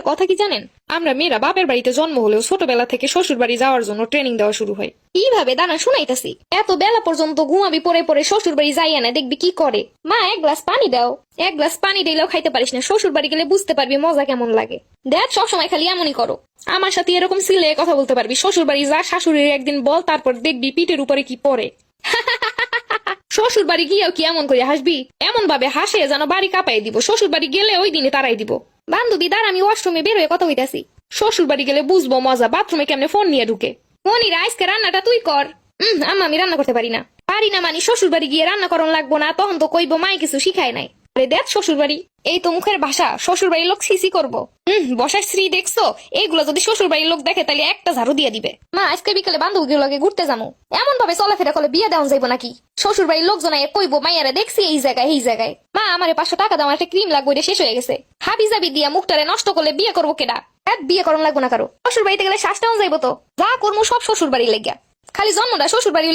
একটা কথা কি জানেন? আমরা মেয়েরা বাপের বাড়িতে জন্ম হলেও ছোটবেলা থেকে শ্বশুর বাড়ি যাওয়ার জন্য ট্রেনিং দেওয়া শুরু হয়। কীভাবে? দাঁড়া শুনাইতাছি। এত বেলা পর্যন্ত ঘুমাবি পরে পরে শ্বশুর বাড়ি যাইয়া না, দেখবি কি করে? মা, এক গ্লাস পানি দাও। এক গ্লাস পানি দিলেও খাইতে পারিস না। শ্বশুর বাড়ি গেলে বুঝতে পারবি মজা কেমন লাগে। দেখ, সবসময় খালি এমনই করো। আমার সাথে এরকম সিলে কথা বলতে পারবি। শ্বশুর বাড়ি যা, শাশুড়ির একদিন বল, তারপর দেখবি পিঠের উপরে কি পরে শ্বশুর বাড়ি গিয়েও কি এমন করে হাসবি? এমন ভাবে হাসে যেন বাড়ি কাঁপাই দিব। শ্বশুর বাড়ি গেলে ওই দিনে তারাই দিব। বান্ধবী দাঁড় আমি ওয়াশরুমে বের হয়ে কথা হইতাছি শ্বশুর বাড়ি গেলে বুঝব মজা বাথরুমে কেমনে ফোন নিয়ে ঢুকে। মনিরা আজকে রান্নাটা তুই কর। উম, আম্মা আমি রান্না করতে পারি না। পারি না মানে শ্বশুর বাড়ি গিয়ে রান্না করন লাগবো না তখন তো কইবো মাই কিছু শিখায় নাই। আরে দেখ শ্বশুর বাড়ি এই তো মুখের ভাষা শ্বশুর বাড়ির লোক সিসি করব। বসার স্ত্রী দেখছ? এইগুলো যদি শ্বশুর বাড়ির লোক দেখে তাহলে একটা ঝাড়ু দিয়ে দিবে। মা আজকে বিকালে বান্ধবীগুলো লগে ঘুরতে যাব এমন ভাবে চলাফেরা করলে বিয়ে দেওয়া যাইবো নাকি? শ্বশুর বাড়ির লোকজন কইবো মাইয়ারা দেখছি এই জায়গায় এই জায়গায়। মা আমার পাঁচশো টাকা আমার একটা ক্রিম লাগবে এটা শেষ হয়ে গেছে। হাবি জাবি দিয়া মুখটারে নষ্ট করলে বিয়ে করব কেডা? বিয়ে করন লাগবো না কারও। শ্বশুর বাড়িতে গেলে শ্বাসটাও যাইবো তো। যা করব সব শ্বশুর বাড়ির লেগিয়া। খালি জন্মটা শ্বশুর বাড়ি